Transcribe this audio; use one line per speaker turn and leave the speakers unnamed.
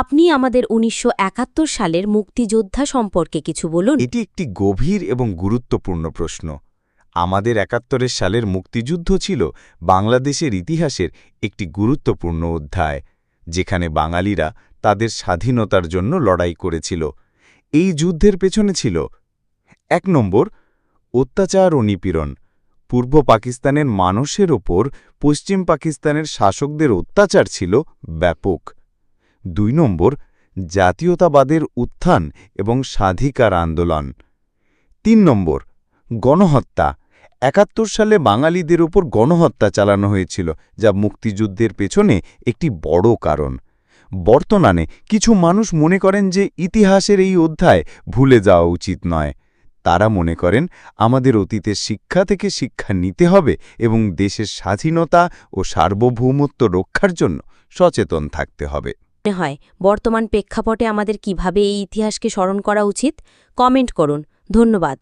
আপনি আমাদের উনিশশো একাত্তর সালের মুক্তিযোদ্ধা সম্পর্কে কিছু বলুন।
এটি একটি গভীর এবং গুরুত্বপূর্ণ প্রশ্ন। আমাদের একাত্তরের সালের মুক্তিযুদ্ধ ছিল বাংলাদেশের ইতিহাসের একটি গুরুত্বপূর্ণ অধ্যায়, যেখানে বাঙালিরা তাদের স্বাধীনতার জন্য লড়াই করেছিল। এই যুদ্ধের পেছনে ছিল এক নম্বর, অত্যাচার ও নিপীড়ন। পূর্ব পাকিস্তানের মানুষের ওপর পশ্চিম পাকিস্তানের শাসকদের অত্যাচার ছিল ব্যাপক। দুই নম্বর, জাতীয়তাবাদের উত্থান এবং স্বাধিকার আন্দোলন। তিন নম্বর, গণহত্যা। একাত্তর সালে বাঙালিদের ওপর গণহত্যা চালানো হয়েছিল, যা মুক্তিযুদ্ধের পেছনে একটি বড় কারণ। বর্তমানে কিছু মানুষ মনে করেন যে ইতিহাসের এই অধ্যায় ভুলে যাওয়া উচিত নয়। তারা মনে করেন, আমাদের অতীতের শিক্ষা থেকে শিক্ষা নিতে হবে এবং দেশের স্বাধীনতা ও সার্বভৌমত্ব রক্ষার জন্য সচেতন থাকতে হবে।
মনে হয়। বর্তমান প্রেক্ষাপটে আমাদের কীভাবে এই ইতিহাসকে স্মরণ করা উচিত? কমেন্ট করুন। ধন্যবাদ।